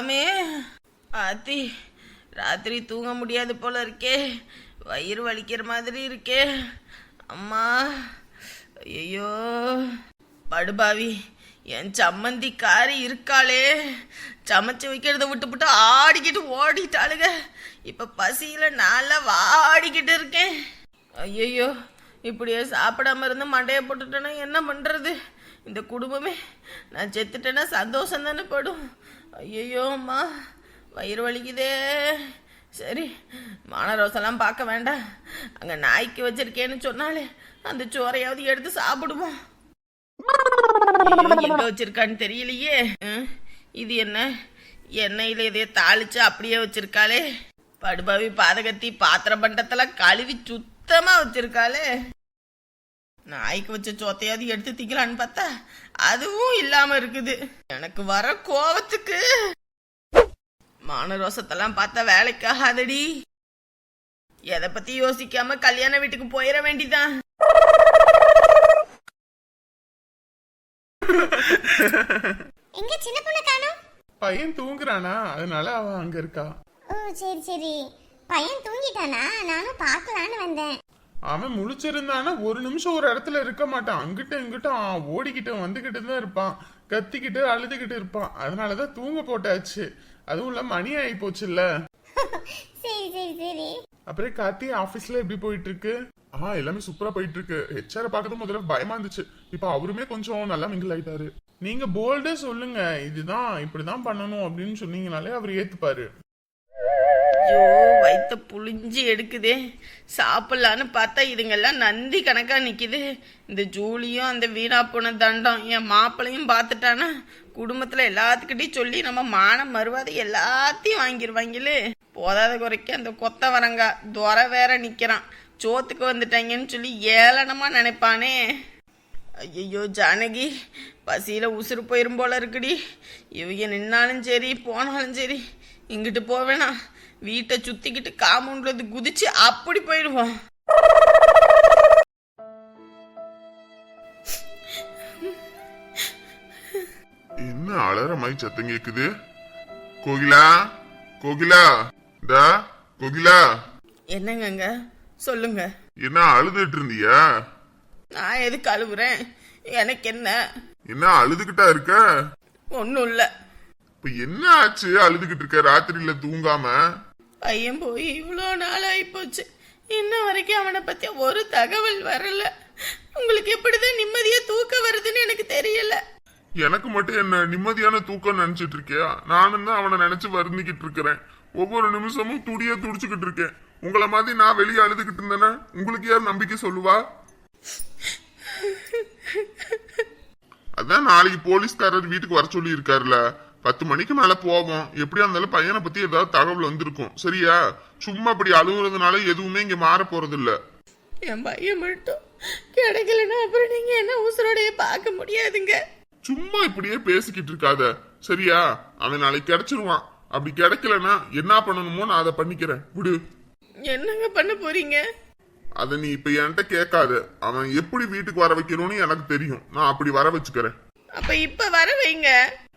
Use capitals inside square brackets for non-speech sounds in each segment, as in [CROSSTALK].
சாமி ஆத்தி ராத்திரி தூங்க முடியாது போல இருக்கே. வயிறு வலிக்கிற மாதிரி இருக்கே. அம்மா ஐயோ படுபாவி என் சம்மந்தி காரி இருக்காளே. சமைச்சு வைக்கிறத விட்டுப்புட்டு ஆடிக்கிட்டு ஓடிட்டாளுங்க இப்ப பசியில நல்லா வாடிக்கிட்டு இருக்கேன். ஐயோ இப்படியே சாப்பிடாம இருந்து மண்டையை போட்டுட்டேன்னா என்ன பண்றது? இந்த குடும்பமே நான் செத்துட்டேன்னா சந்தோஷம் தானே படும். ஐயோம்மா வயிறு வலிக்குதே. சரி மானரோசெல்லாம் பார்க்க வேண்டாம். அங்கே நாய்க்கு வச்சிருக்கேன்னு சொன்னாலே அந்த சோறையாவது எடுத்து சாப்பிடுவோம். ஐயோ, வச்சிருக்கான்னு தெரியலையே. இது என்ன? எண்ணெயில இதையே தாளிச்சு அப்படியே வச்சிருக்காளே. படுபாவி பாதகத்தி பாத்திர பண்டத்தெல்லாம் கழுவி சுத்தமா வச்சிருக்காளே. நாய்க்கு வச்ச சோத்தையாவது எடுத்து திக்கலான்னு பார்த்தா அதுவும் இல்லாம இருக்குது. எனக்கு வர கோவத்துக்கு. மானரோசத்தெல்லாம் பார்த்தா வேலைக்கு ஆகாதடி எதை பத்தி யோசிக்காம கல்யாண வீட்டுக்கு போயிட வேண்டிதான். எங்க சின்ன பொண்ணு காணோம்? பையன் தூங்குறானா? அதனால அவன் அங்க இருக்கா. ஓ சரி சரி. பையன் தூங்கிட்டானா? நானும் பார்க்கலான்னு வந்தேன். அவன் முழிச்சிருந்தானா ஒரு நிமிஷம் ஒரு இடத்துல இருக்க மாட்டான். அங்கிட்ட இங்கிட்டும் ஓடிக்கிட்டு வந்துகிட்டு தான் இருப்பான். கத்திக்கிட்டு அழுதுகிட்டு இருப்பான். அதனாலதான் தூங்க போட்டாச்சு. அதுவும் இல்ல மணி ஆகி போச்சுல்ல. [LAUGHS] சரி சரி சரி. அப்புறம் கார்த்தி ஆபீஸ்ல எப்படி போயிட்டு இருக்கு ஆ எல்லாமே சூப்பரா போயிட்டு இருக்கு ஹெச்ஆர் பார்க்கறது முதல்ல பயமா இருந்துச்சு. இப்ப அவருமே கொஞ்சம் நல்லா மிங்கிள் ஆயிட்டாரு. நீங்க போல்டே சொல்லுங்க. இதுதான் இப்படிதான் பண்ணணும் அப்படின்னு சொன்னீங்கனாலே அவர் ஏத்துப்பாரு. ஐயோ வயிற்ற புளிஞ்சு எடுக்குதே. சாப்பிட்லான்னு பார்த்தா இதுங்கெல்லாம் நந்தி கணக்காக நிற்கிது இந்த ஜூலியும் அந்த வீணா போன தண்டம் என் மாப்பிளையும் பார்த்துட்டானா? குடும்பத்தில் எல்லாத்துக்கிட்டையும் சொல்லி நம்ம மானம் மறுவாதை எல்லாத்தையும் வாங்கிடுவாங்களே போதாத குறைக்க அந்த கொத்தவரங்கா துறை வேற நிற்கிறான் சோத்துக்கு வந்துட்டாங்கன்னு சொல்லி ஏளனமாக நினைப்பானே. ஐயோ ஜானகி பசியில் உசுறு போயிரும் போல இருக்குடி. இவங்க நின்னாலும் சரி போனாலும் சரி இங்கிட்டு போவேணாம். வீட்டை சுத்திக்கிட்டு காமௌண்ட்ல குதிச்சு அப்படி போயிடுவோம் என்ன அலற மாதிரி சத்தம் கேக்குது? கோகிலா கோகிலா டா கோகிலா. என்னங்கங்க சொல்லுங்க. என்ன அழுதுட்டு இருந்தியா? நான் எதுக்கு அழுவுறேன்? எனக்கு என்ன? என்ன அழுதுகிட்டா இருக்க? ஒன்றும் இல்லை. இப்ப என்ன ஆச்சு அழுதுகிட்டு இருக்க? ராத்திரியில தூங்காம? பையன் போய் இவ்வளோ நாள் ஆயிப்போச்சு இன்ன வரைக்கும் அவனை பற்றி ஒரு தகவல் வரல. உங்களுக்கு எப்படிதான் நிம்மதியா தூக்கம் வருதுன்னு எனக்கு தெரியல. எனக்கு மட்டும் என்ன நிம்மதியான தூக்கம் நினைச்சிட்டு இருக்கியா? நானும் தான் அவனை நினைச்சு வருந்திக்கிட்டு இருக்கிறேன். ஒவ்வொரு நிமிஷமும் துடியா துடிச்சுக்கிட்டு இருக்கேன். உங்களை மாதிரி நான் வெளியே அழுதுகிட்டு இருந்தேன்னா உங்களுக்கு யார் நம்பிக்கை சொல்லுவா? அதான் நாளைக்கு போலீஸ்காரர் வீட்டுக்கு வர சொல்லி இருக்காருல்ல பத்து மணிக்கு மேல போவோம். எப்படியா இருந்தாலும் பையனை பத்தி ஏதாவது தகவல் வந்திருக்கும். சரியா? சும்மா அப்படி அழுகுறதுனால எதுவுமே இங்க மாற போறது இல்ல என் பையன் மட்டும் கிடைக்கலன்னா அப்புறம் நீங்க என்ன உசுரோடைய பார்க்க முடியாதுங்க. சும்மா இப்படியே பேசிக்கிட்டு இருக்காத. சரியா? அவன் நாளைக்கு கிடைச்சிருவான். அப்படி கிடைக்கலன்னா என்ன பண்ணணுமோ நான் அதை பண்ணிக்கிறேன். விடு. என்னங்க பண்ண போறீங்க? அதை நீ இப்ப என்கிட்ட கேட்காத. அவன் எப்படி வீட்டுக்கு வர வைக்கணும்னு எனக்கு தெரியும். நான் அப்படி வர வச்சுக்கிறேன். அப்ப இப்ப வர வைங்க.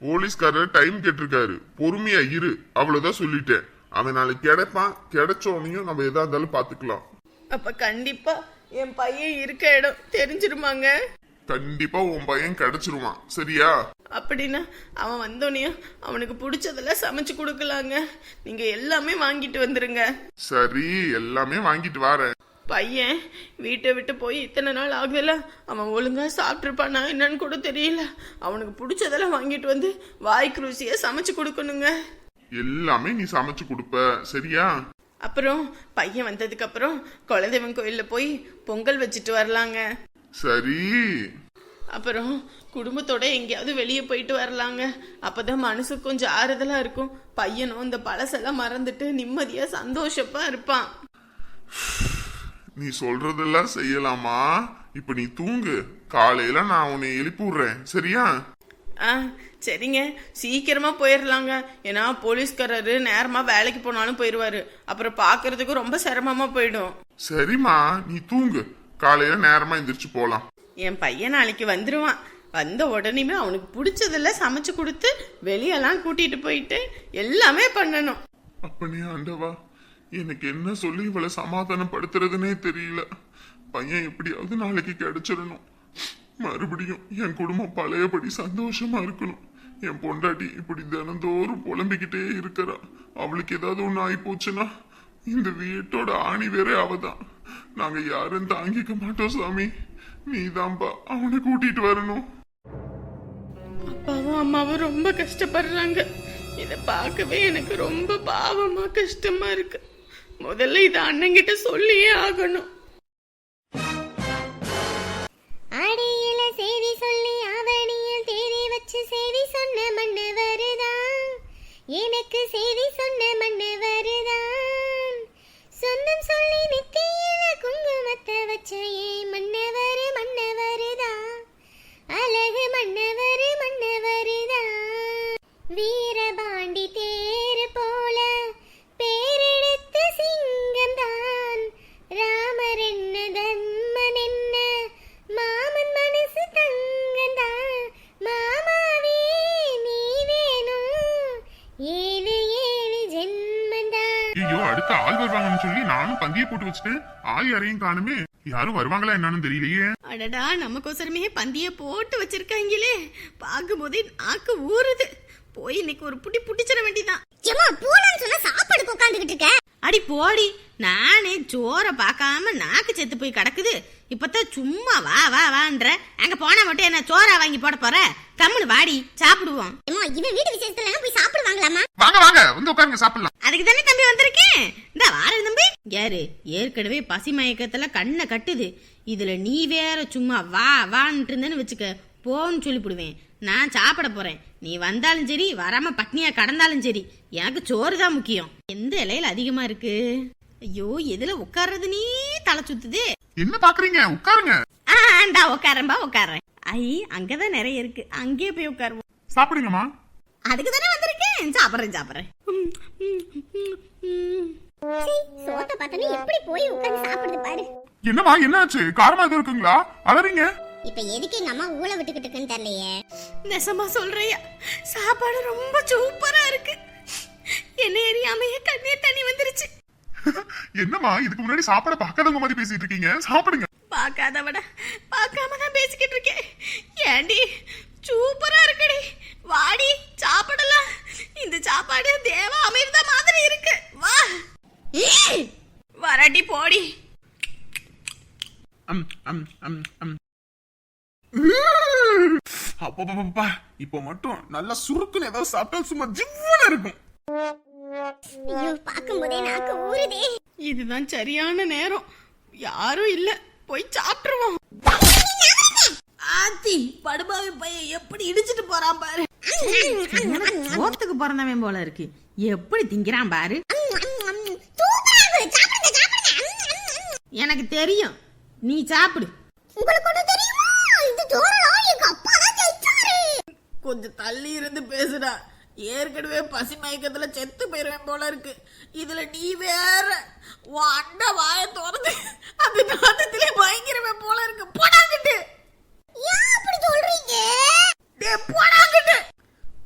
போலீஸ்காரர் டைம் கேட்டிருக்காரு. பொறுமையா இரு அவ்வளவுதான் சொல்லிட்டேன். அவன் நாளைக்கு கிடைப்பான் கிடைச்சோனையும் நம்ம எதா இருந்தாலும் பாத்துக்கலாம். அப்ப கண்டிப்பா என் பையன் இருக்க இடம் தெரிஞ்சிருமாங்க? கண்டிப்பா உன் பையன் கிடைச்சிருவான். சரியா? அப்படின்னா அவன் வந்தோடனையும் அவனுக்கு பிடிச்சதெல்லாம் சமைச்சு கொடுக்கலாங்க. நீங்க எல்லாமே வாங்கிட்டு வந்துருங்க. சரி எல்லாமே வாங்கிட்டு வரேன். பையன் வீட்டை விட்டு போய் இத்தனை நாள் ஆகுதுல அவன் ஒழுங்கா சாப்பிட்டுருப்பானா என்னன்னு கூட தெரியல. அவனுக்கு பிடிச்சதெல்லாம் வாங்கிட்டு வந்து வாய்க்கு ருசியா சமைச்சு கொடுக்கணுங்க. எல்லாமே நீ சமைச்சு கொடுப்ப. சரியா? அப்புறம் பையன் வந்ததுக்கு அப்புறம் குலதெய்வம் கோயில்ல போய் பொங்கல் வச்சுட்டு வரலாங்க. சரி. அப்புறம் குடும்பத்தோட எங்கேயாவது வெளியே போயிட்டு வரலாங்க. அப்பதான் மனசு கொஞ்சம் ஆறுதலா இருக்கும். பையனும் இந்த பழசெல்லாம் மறந்துட்டு நிம்மதியா சந்தோஷமா இருப்பான். [LAUGHS] நீ சொல்றதெல்லாம் செய்யலாமா? இப்ப நீ தூங்கு. காலையில நான் உன்னை எழுப்பி விடுறேன் சரியா? ஆ சரிங்க. சீக்கிரமா போயிடலாங்க ஏன்னா போலீஸ்காரரு நேரமா வேலைக்கு போனாலும் போயிடுவாரு அப்புறம் பார்க்கறதுக்கு ரொம்ப சிரமமா போயிடும். சரிம்மா நீ தூங்கு. காலையில நேரமா எந்திரிச்சு போலாம். என் பையன் நாளைக்கு வந்துருவான். வந்த உடனேமே அவனுக்கு பிடிச்சதெல்லாம் சமைச்சு கொடுத்து வெளியெல்லாம் கூட்டிட்டு போயிட்டு எல்லாமே பண்ணணும். அப்பனே ஆண்டவா எனக்கு என்ன சொல்லி இவளை சமாதானப்படுத்துறதுனே தெரியல. பையன் எப்படியாவது நாளைக்கு கிடைச்சிடணும். மறுபடியும் என் குடும்பம் பழையபடி சந்தோஷமா இருக்கணும். என் பொண்டாட்டி இப்படி தினந்தோறும் புலம்பிக்கிட்டே இருக்கிறா. அவளுக்கு ஏதாவது ஒண்ணு ஆகி போச்சுன்னா இந்த வீட்டோட ஆணி வேற அவதான். நாங்க யாரும் தாங்கிக்க மாட்டோம் சாமி. நீதான்பா அவனை கூட்டிட்டு வரணும். அப்பாவும் அம்மாவும் ரொம்ப கஷ்டப்படுறாங்க. இதை பார்க்கவே எனக்கு ரொம்ப பாவமா கஷ்டமா இருக்கு. முதல்ல இதை அண்ணங்கிட்ட சொல்லியே ஆகணும். அடியில செய்தி சொல்லி அவனியில் தேதி வச்சு செய்தி சொன்ன மண்ணு வருதான் எனக்கு செய்தி சொன்ன மண்ணு வருதான் சொந்தம் சொல்லி நித்தியில குங்குமத்தை வச்ச ஏ மன்னவர் மன்னவருதா அழகு மன்னவர் மன்னவருதா வீரபா போட்டு வச்சுட்டு ஆள் யாரையும் காணுமே. யாரும் வருவாங்களா என்னன்னு தெரியலையே. அடடா நமக்கோசரமே பந்திய போட்டு வச்சிருக்காங்களே. பார்க்கும்போதே நாக்கு ஊறுது. போய் இன்னைக்கு ஒரு புட்டி புட்டிச்சிட வேண்டியதான் ஏமா போலான்னு சொன்னா சாப்பாடு உட்காந்துக்கிட்டு இருக்க? அடி போடி நானே சோறை பார்க்காம நாக்கு செத்து போய் கிடக்குது. இப்பதான் சும்மா வா வா வான்ற. அங்க போனா மட்டும் என்ன சோறா வாங்கி போட போற? கம்முனு வாடி சாப்பிடுவோம். ஏமா இவன் வீட்டு விசேஷத்துல போய் சாப்பிடுவாங்களாமா வாங்க வாங்க வந்து உட்காருங்க சாப்பிடலாம். அதுக்கு தானே தம்பி வந்திருக்கேன் இந்த வாரேன் தம்பி. யாரு? ஏற்கனவே பசி மயக்கத்துல கண்ணை கட்டுது. இதுல நீ வேற சும்மா வா வான்ட்டு இருந்தேன்னு வச்சுக்க போன்னு சொல்லிவிடுவேன் நான் சாப்பிட போறேன். நீ வந்தாலும் சரி வராம பட்னியா கடந்தாலும் சரி எனக்கு சோறு தான் முக்கியம். எந்த இலையில அதிகமா இருக்கு? ஐயோ எதுல உட்கார்றது நீ? தலை சுத்துது. என்ன பாக்குறீங்க? உட்காருங்க. ஆண்டா உட்காரம்பா உட்காரேன் ஐ அங்கதான் நிறைய இருக்கு. அங்கேயே போய் உட்காருவோம். சாப்பிடுங்கம்மா. அதுக்கு தானே வந்திருக்கேன். சாப்பிட்றேன் சாப்பிட்றேன். சோத்தை பார்த்தோன்னே எப்படி போய் உட்காந்து சாப்பிடுது பாரு. என்னம்மா என்னாச்சு? காரமா எதுவும் இருக்குங்களா? அலறீங்க. இப்ப எதுக்கு எங்க அம்மா ஊழ விட்டுக்கிட்டு இருக்குன்னு தெரியலையே. நெசமா சொல்றியா? சாப்பாடு ரொம்ப சூப்பரா இருக்கு. என்ன எரியாமையே கண்ணே தண்ணி வந்துருச்சு. [LAUGHS] என்னம்மா இதுக்கு முன்னாடி சாப்பாட பார்க்காதவங்க மாதிரி பேசிட்டு இருக்கீங்க? சாப்பிடுங்க. பார்க்காத விட பார்க்காம தான் பேசிக்கிட்டு இருக்கேன். ஏண்டி சூப்பரா இருக்குடி. வாடி சாப்பிடலாம். இந்த சாப்பாடு தேவ அமிர்த மாதிரி இருக்கு. வா. வரடி போடி. அம், அம், அம், அம். அப்பப்பப்பப்பா, இப்போ மட்டும் நல்லா சுருக்குன்னு ஏதாவது சாப்பிட்டா சும்மா ஜிவ்வுன்னு இருக்கும். ஐயோ பார்க்கும்போதே நாக்கு ஊறுதே. இதுதான் சரியான நேரம். யாரும் இல்ல. போய் சாப்பிட்டுருவோம். ஆத்தி படுபாவி பையன் எப்படி இடிச்சிட்டு போறான் பாரு. சோத்துக்கு பிறந்தவன் போல இருக்கு. எப்படி திங்கிறான் பாரு. எனக்கு தெரியும். நீ சாப்பிடு. கொஞ்சம் தள்ளி இருந்து பேசுடா. ஏற்கனவே பசி மயக்கத்துல செத்து போயிருவேன் போல இருக்கு. இதுல நீ வேற. உன் அண்டை வாய தோறது அந்த நாத்தத்திலே பயங்கரவேன் போல இருக்கு. போடாங்கிட்டு. ஏன் அப்படி சொல்றீங்க? டே போடாங்கிட்டு.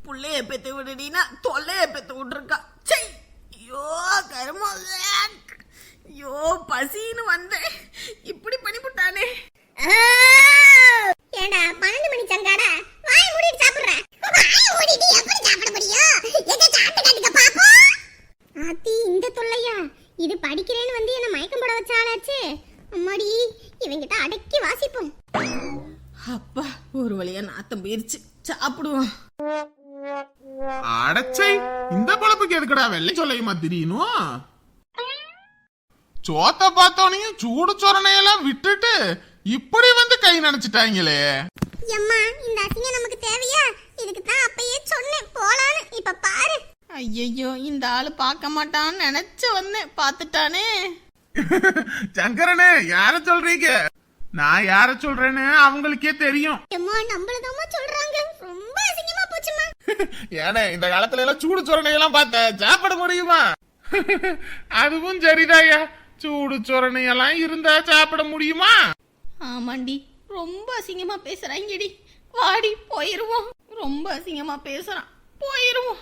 புள்ளைய பெத்து விடுடினா தொல்லைய பெத்து விட்டுருக்கா. செய் ஐயோ கருமா ஐயோ பசின்னு வந்தேன். இப்படி பண்ணிவிட்டானே எதுக்குடா வெள்ளை சொல்லையுமா தெரியணும் சோத்த பார்த்தோனையும் சூடு சொரணையெல்லாம் விட்டுட்டு இப்படி வந்து கை நினைச்சிட்டாங்களே. எம்மா இந்த அசிங்கம் நமக்கு தேவையா? இதுக்கு தான் அப்பயே சொன்னேன் போலான்னு. இப்ப பாரு. ஐயையோ இந்த ஆளு பார்க்க மாட்டான்னு நினைச்சு வந்தேன் பார்த்துட்டானே. [LAUGHS] சங்கரனே யார சொல்றீங்க? நான் யார சொல்றேன்னு அவங்களுக்கே தெரியும். எம்மா நம்மளதாம்மா சொல்றாங்க. ரொம்ப அசிங்கமா போச்சுமா ஏனே இந்த காலத்துல எல்லாம் சூடு சொரணையெல்லாம் பார்த்த சாப்பிட முடியுமா? அதுவும் சரிதாயா சூடு சொரணையெல்லாம் இருந்தா சாப்பிட முடியுமா? ஆமாண்டி ரொம்ப அசிங்கமா பேசுறாங்கடி வாடி போயிருவோம். ரொம்ப அசிங்கமா பேசுறான். போயிருவோம்.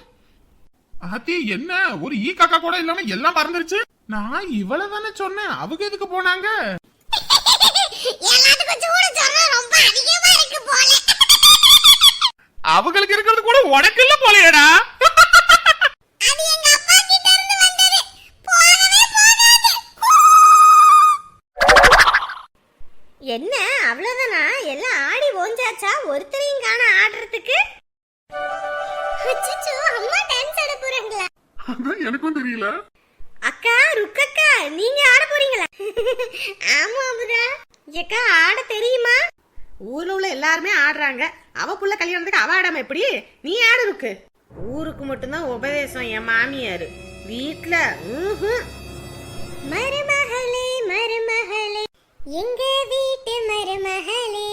ஆத்தி என்ன? ஒரு ஈ காக்கா கூட இல்லாம எல்லாம் பறந்துருச்சு நான் இவ்வளவு தானே சொன்னேன். அவங்க எதுக்கு போனாங்க? எல்லாத்துக்கும் சூடு சொன்னா ரொம்ப அதிகமா இருக்கு போல. அவங்களுக்கு இருக்கிறது கூட உனக்கு இல்ல போலையடா. என்ன அவ்வளவுதானா? எல்லாம் ஆடி ஓஞ்சாச்சா? ஒருத்தரையும் காண ஆடுறதுக்கு? அம்மா டான்ஸ் ஆட போறாங்களா? அதான் எனக்கும் தெரியல. அக்கா ருக்கக்கா நீங்க ஆட போறீங்களா? ஆமா அமுதா. ஏக்கா ஆட தெரியுமா? ஊர்ல உள்ள எல்லாருமே ஆடுறாங்க. அவ புள்ள கல்யாணத்துக்கு அவ ஆடாம எப்படி? நீ ஆடு இருக்கு ஊருக்கு மட்டும்தான் உபதேசம் என் மாமியாரு. வீட்ல மருமகளே மருமகளே எங்க வீட்டு மருமகளே?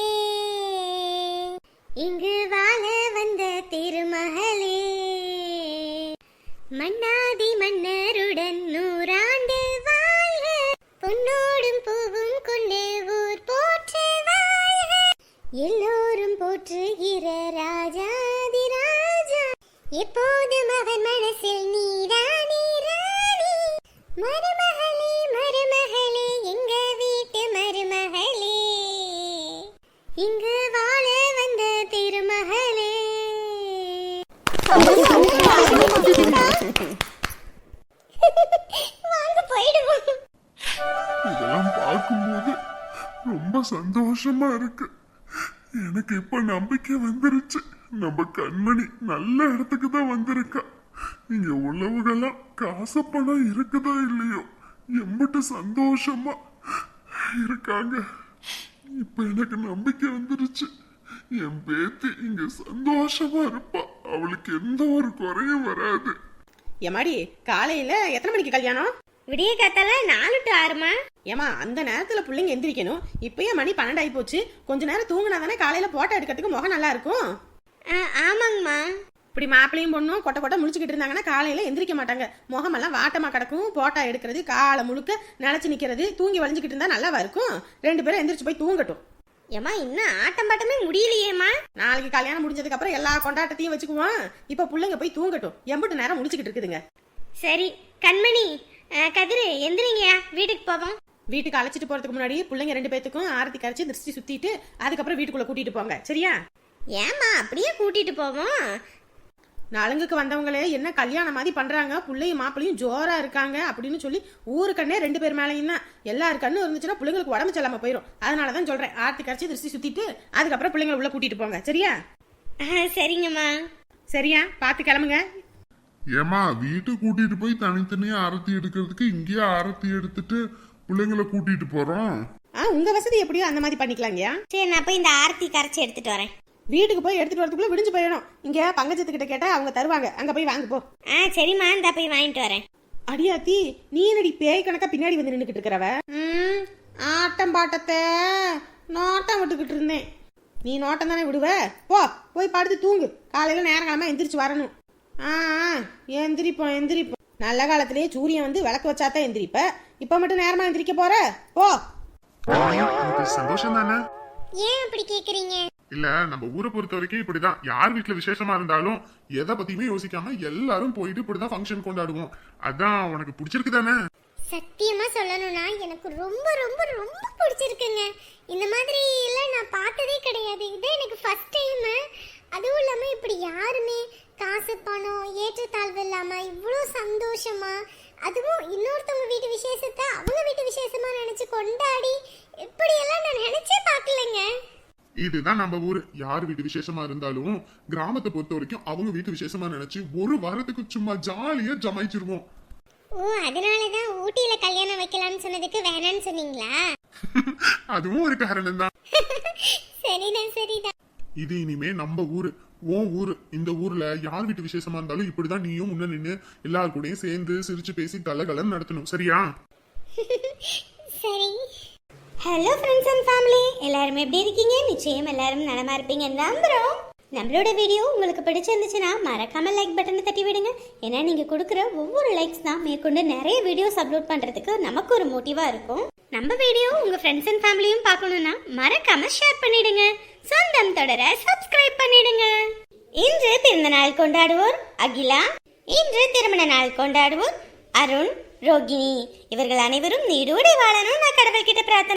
இங்கு வாழ வந்த திருமகளே. மன்னாதி மன்ன மருமகளே மருமகளே எங்க வீட்டு மருமகளே? இங்கு வாழ வந்த திருமகளே. வாங்க போயிடுவோம். இதெல்லாம் பார்க்கும்போது ரொம்ப சந்தோஷமா இருக்கு. எனக்கு இப்ப நம்பிக்கை வந்துருச்சு. நம்ம கண்மணி நல்ல இடத்துக்கு தான் வந்திருக்கா. இங்க உள்ளவங்கெல்லாம் காசு பணம் இருக்குதா இல்லையோ? எம்பிட்டு சந்தோஷமா இருக்காங்க. இப்ப எனக்கு நம்பிக்கை வந்துருச்சு. என் பேத்தி இங்க சந்தோஷமா இருப்பா. அவளுக்கு எந்த ஒரு குறையும் வராது. எம்மாடி காலையில எத்தனை மணிக்கு கல்யாணம்? விடிய காத்தால நாலு டு ஆறுமா ஏமா அந்த நேரத்துல பிள்ளைங்க எந்திரிக்கணும். இப்பயே மணி பன்னெண்டு ஆகி போச்சு. கொஞ்ச நேரம் தூங்குனா தானே காலையில போட்டோ எடுக்கிறதுக்கு முகம் நல்லா இருக்கும்? ஆமாங்கம்மா. இப்படி மாப்பிளையும் பொண்ணும் கொட்டை கொட்டை முழிச்சுக்கிட்டு இருந்தாங்கன்னா காலையில எந்திரிக்க மாட்டாங்க. முகமெல்லாம் வாட்டமா கிடக்கும். போட்டோ எடுக்கிறது காலை முழுக்க நினைச்சு நிக்கிறது தூங்கி வளைஞ்சுக்கிட்டு இருந்தா நல்லாவா இருக்கும்? ரெண்டு பேரும் எந்திரிச்சு போய் தூங்கட்டும். ஏமா இன்னும் ஆட்டம் பாட்டமே முடியலையேம்மா? நாளைக்கு கல்யாணம் முடிஞ்சதுக்கு அப்புறம் எல்லா கொண்டாட்டத்தையும் வச்சுக்குவோம். இப்ப பிள்ளைங்க போய் தூங்கட்டும். எம்பிட்டு நேரம் முடிச்சுக்கிட்டு இருக்குதுங்க. சரி கண்மணி கதிரு எந்திரிங்கயா வீட்டுக்கு போவோம். வீட்டுக்கு அழைச்சிட்டு போறதுக்கு முன்னாடி பிள்ளைங்க ரெண்டு பேத்துக்கும் ஆரத்தி கரைச்சி திருஷ்டி சுத்திட்டு அதுக்கப்புறம் வீட்டுக்குள்ள கூட்டிட்டு போங்க. சரியா? ஏம்மா அப்படியே கூட்டிட்டு போவோம். நலுங்குக்கு வந்தவங்களே என்ன கல்யாணம் மாதிரி பண்றாங்க? பிள்ளையும் மாப்பிளையும் ஜோரா இருக்காங்க அப்படின்னு சொல்லி ஊருக்கண்ணே ரெண்டு பேர் மேலேயும் தான். எல்லாரு கண்ணு இருந்துச்சுன்னா பிள்ளைங்களுக்கு உடம்பு செல்லாம போயிடும் அதனால தான் சொல்றேன். ஆர்த்தி கரைச்சி திருஷ்டி சுத்திட்டு அதுக்கப்புறம் பிள்ளைங்களை உள்ள கூட்டிட்டு போங்க. சரியா? சரிங்கம்மா. சரியா? பார்த்து கிளம்புங்க. ஏமா வீட்டுக்கு கூட்டிட்டு போய் தனித்தனியா ஆரத்தி எடுக்கிறதுக்கு இங்கேயே ஆரத்தி எடுத்துட்டு பிள்ளைங்களை கூட்டிட்டு போறோம். ஆ உங்க வசதி எப்படியோ அந்த மாதிரி பண்ணிக்கலாங்கயா சரி நான் போய் இந்த ஆர்த்தி கரைச்சி எடுத்துட்டு வரேன். வீட்டுக்கு போய் எடுத்துட்டு வரதுக்குள்ள விடிஞ்சு போயிடும் இங்க பங்கஜத்துக்கிட்ட கேட்டா அவங்க தருவாங்க. அங்க போய் வாங்க போ. ஆ சரிம்மா இந்த போய் வாங்கிட்டு வரேன். அடியாத்தி நீ என்னடி பேய் கணக்கா பின்னாடி வந்து நின்னுக்கிட்டு இருக்கிறவ? ம், ஆட்டம் பாட்டத்தை நோட்டம் விட்டுக்கிட்டு இருந்தேன். நீ நோட்டம் தானே விடுவ? போ போய் படுத்து தூங்கு. காலையில நேரங்காலமா எந்திரிச்சு வரணும். ஆ ஆ, எந்திரிப்போம் எந்திரிப்போம். நல்ல காலத்திலேயே சூரியன் வந்து விளக்கு வச்சாதான் எந்திரிப்ப. இப்ப மட்டும் நேரமா எந்திரிக்க போற? போ. சந்தோஷம் தானே ஏன் அப்படி கேக்குறீங்க? இல்ல நம்ம ஊரை பொறுத்த வரைக்கும் இப்படிதான். யார் வீட்டுல விசேஷமா இருந்தாலும் எதை பத்தியுமே யோசிக்காம எல்லாரும் போயிட்டு இப்படிதான் ஃபங்க்ஷன் கொண்டாடுவோம். அதான் உனக்கு பிடிச்சிருக்கு தானே? சத்தியமா சொல்லணும்னா எனக்கு ரொம்ப ரொம்ப ரொம்ப பிடிச்சிருக்குங்க. இந்த மாதிரி எல்லாம் நான் பார்த்ததே கிடையாது. இது எனக்கு ஃபர்ஸ்ட் டைம் அதுவும் இல்லாம இப்படி யாருமே காசு பணம் ஏற்றத்தாழ்வு இல்லாம இவ்வளோ சந்தோஷமா அதுவும் இன்னொருத்தவங்க வீட்டு விசேஷத்தை அவங்க வீட்டு விசேஷமா நினைச்சு கொண்டாடி இப்படி எல்லாம் நான் நினைச்சே பார்க்கலங்க. இதுதான் நம்ம ஊரு. யார் வீட்டு விசேஷமா இருந்தாலும் கிராமத்தை பொறுத்த வரைக்கும் அவங்க வீட்டு விசேஷமா நினைச்சு ஒரு வாரத்துக்கு சும்மா ஜாலியா ஜமாய்ச்சிருவோம். ஓ அதனால தான் ஊட்டியில கல்யாணம் வைக்கலாம்னு சொன்னதுக்கு வேணாம்னு சொன்னீங்களா? [LAUGHS] அதுவும் ஒரு காரணம் தான் [LAUGHS] சரிதான் சரிதான். இது இனிமே நம்ம ஊரு. உன் ஊரு. இந்த ஊர்ல யார் வீட்டு விசேஷமா இருந்தாலும் இப்படிதான் நீயும் முன்ன நின்னு எல்லார் கூடயும் சேர்ந்து சிரிச்சு பேசி கலகலன்னு நடத்தணும். சரியா? [LAUGHS] சரி. ஹலோ ஃப்ரெண்ட்ஸ் அண்ட் ஃபேமிலி எல்லாரும் எப்படி இருக்கீங்க? நிச்சயம் எல்லாரும் நலமா இருப்பீங்க நம்புறோம். நம்மளோட வீடியோ உங்களுக்கு பிடிச்சிருந்துச்சுன்னா மறக்காம லைக் பட்டனை தட்டி விடுங்க. ஏன்னா நீங்க கொடுக்குற ஒவ்வொரு லைக்ஸ் தான் மேற்கொண்டு நிறைய வீடியோஸ் அப்லோட் பண்றதுக்கு நமக்கு ஒரு மோட்டிவா இருக்கும். நம்ம வீடியோ உங்க ஃப்ரெண்ட்ஸ் அண்ட் ஃபேமிலியும் பார்க்கணும்னா மறக்காம ஷேர் பண்ணிடுங்க. சொந்தம் தொடர சப்ஸ்கிரைப் பண்ணிடுங்க. இன்று பிறந்த நாள் கொண்டாடுவோர் அகிலா. இன்று திருமண நாள் கொண்டாடுவோர் அருண் ரோகிணி. இவர்கள் அனைவரும் நீடோடி வாழணும் நான் கடவுள்கிட்ட பிரார்த்தனை